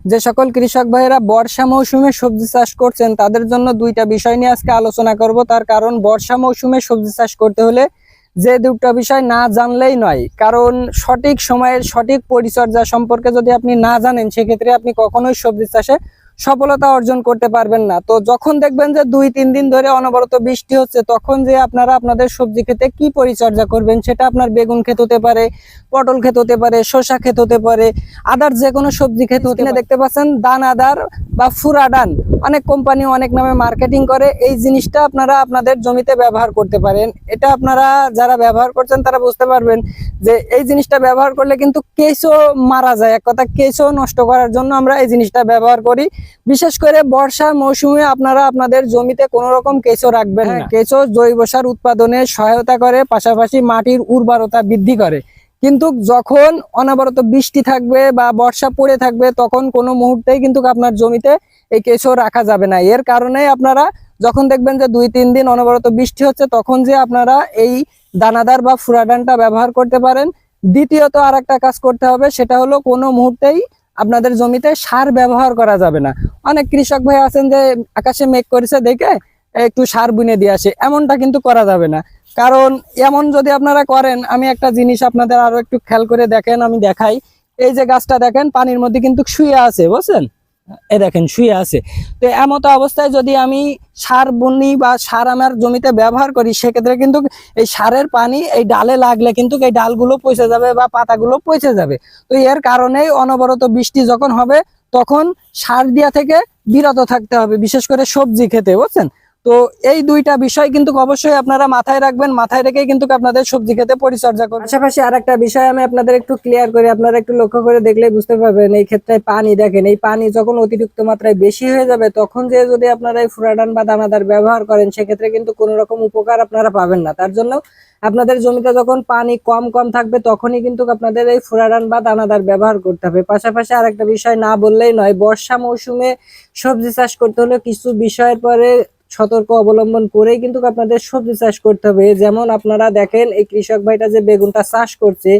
যে সকল কৃষক ভাইয়েরা বর্ষা মৌসুমে সবজি চাষ করছেন, তাদের জন্য দুইটা বিষয় নিয়ে আজকে আলোচনা করব। তার কারণ, বর্ষা মৌসুমে সবজি চাষ করতে হলে যে দুটা বিষয় না জানলেই নয়। কারণ, সঠিক সময়ের সঠিক পরিচর্যা সম্পর্কে যদি আপনি না জানেন, সেক্ষেত্রে আপনি কখনোই সবজি চাষে সফলতা অর্জন করতে পারবেন না। তো যখন দেখবেন যে দুই তিন দিন ধরে অনবরত বৃষ্টি হচ্ছে তখন যে আপনারা আপনাদের সবজি খেতে কি পরিচর্যা করবেন সেটা আপনার বেগুন খেত হতে পারে পটল খেত হতে পারে শসা খেত হতে পারে আদার যে কোনো সবজি খেত হতে। দেখতে পাচ্ছেন দানাদার বা ফুরাডান। অনেক কোম্পানি অনেক নামে মার্কেটিং করে। এই জিনিসটা আপনারা আপনাদের জমিতে ব্যবহার করতে পারেন। এটা আপনারা যারা ব্যবহার করছেন তারা বুঝতে পারবেন যে এই জিনিসটা ব্যবহার করলে কিন্তু কেঁচো মারা যায়। এক কথা কেঁচো নষ্ট করার জন্য আমরা এই জিনিসটা ব্যবহার করি। বিশেষ করে বর্ষা মৌসুমে আপনারা আপনাদের জমিতে কোনো রকম কেঁচো রাখবেন না। কেঁচো জৈব সার উৎপাদনে সহায়তা করে পাশাপাশি মাটির উর্বরতা বৃদ্ধি করে। কিন্তু যখন অনবরত বৃষ্টি থাকবে বা বর্ষা পড়ে থাকবে, তখন কোনো মুহূর্তেই কিন্তু আপনার জমিতে এই কেঁচো রাখা যাবে না। এর কারণে আপনারা যখন দেখবেন যে দুই, তিন দিন অনবরত বৃষ্টি হচ্ছে, তখন যে আপনারা এই দানাদার বা ফুরাডানটা ব্যবহার করতে পারেন। দ্বিতীয়ত আর একটা কাজ করতে হবে, সেটা হলো কোনো মুহূর্তেই আপনাদের জমিতে সার ব্যবহার করা যাবে না। অনেক কৃষক ভাই আছেন যে আকাশে মেঘ করেছে দেখে একটু সার বুনে দিয়ে আসে, এমনটা কিন্তু করা যাবে না। কারণ এমন যদি আপনারা করেন, আমি একটা জিনিস আপনাদের আরও একটু খেয়াল করে দেখেন, আমি দেখাই। এই যে গাছটা দেখেন, পানির মধ্যে কিন্তু শুয়ে আছে, বুঝছেন? এ দেখেন, শুয়ে আছে। তো এমতো অবস্থায় যদি আমি সার বুনি বা সার আমার জমিতে ব্যবহার করি, সেক্ষেত্রে কিন্তু এই সারের পানি এই ডালে লাগলে কিন্তু এই ডালগুলো পচে যাবে বা পাতাগুলো পচে যাবে। তো এর কারণেই অনবরত বৃষ্টি যখন হবে, তখন সার দিয়া থেকে বিরত থাকতে হবে, বিশেষ করে সবজি খেতে, বুঝছেন? তো এই দুইটা বিষয় কিন্তু অবশ্যই আপনারা মাথায় রাখবেন, মাথায় রেখেই কিন্তু আপনাদের সবজি খেতে পরিচর্যা করবেন। পাশাপাশি আর একটা বিষয় আমি আপনাদের একটু ক্লিয়ার করি, আপনারা একটু লক্ষ্য করে দেখলে বুঝতে পারবেন, এই ক্ষেত্রে পানি দেখেন, এই পানি যখন অতিরিক্ত মাত্রায় বেশি হয়ে যাবে, তখন যে যদি আপনারা এই ফুরাডান বা দানাদার ব্যবহার করেন, সেক্ষেত্রে কিন্তু কোনো রকম উপকার আপনারা পাবেন না। তার জন্য আপনাদের জমিতে যখন পানি কম কম থাকবে, তখনই কিন্তু আপনাদের এই ফুরাডান বা দানাদার ব্যবহার করতে হবে। পাশাপাশি আরেকটা বিষয় না বললেই নয়, বর্ষা মৌসুমে সবজি চাষ করতে হলে কিছু বিষয়ের পরে সতর্ক অবলম্বন করেই কিন্তু আপনাদের সবজি চাষ করতে হবে। যেমন আপনারা দেখেন, এই কৃষক ভাইটা যে বেগুনটা চাষ করছে,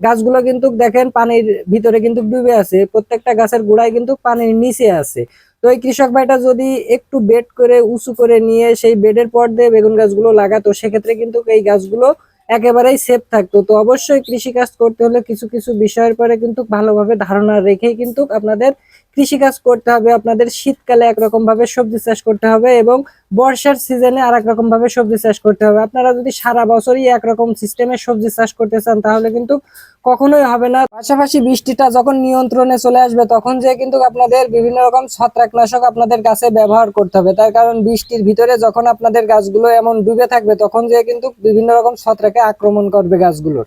গাছগুলো কিন্তু দেখেন পানির ভিতরে কিন্তু ডুবে আছে। প্রত্যেকটা গাছের গোড়ায় কিন্তু পানির নিচে আছে। তো এই কৃষক ভাইটা যদি একটু বেড করে, উঁচু করে নিয়ে সেই বেডের পর দিয়ে বেগুন গাছগুলো লাগাতো, সেক্ষেত্রে কিন্তু এই গাছগুলো একেবারেই সেফ থাকতো। তো অবশ্যই কৃষিকাজ করতে হলে কিছু কিছু বিষয়ের পরে কিন্তু ভালোভাবে ধারণা রেখেই কিন্তু আপনাদের কৃষিকাজ করতে হবে। আপনাদের শীতকালে একরকম ভাবে সবজি চাষ করতে হবে এবং বর্ষার সিজনে আর রকম ভাবে সবজি চাষ করতে হবে। আপনারা যদি সারা বছরই একরকম সিস্টেমে সবজি চাষ করতে চান, তাহলে কিন্তু কখনোই হবে না। পাশাপাশি বৃষ্টিটা যখন নিয়ন্ত্রণে চলে আসবে, তখন যে কিন্তু আপনাদের বিভিন্ন রকম ছত্রাকনাশক আপনাদের গাছে ব্যবহার করতে হবে। তার কারণ বৃষ্টির ভিতরে যখন আপনাদের গাছগুলো এমন ডুবে থাকবে, তখন যে কিন্তু বিভিন্ন রকম ছত্রাকে আক্রমণ করবে গাছগুলোর।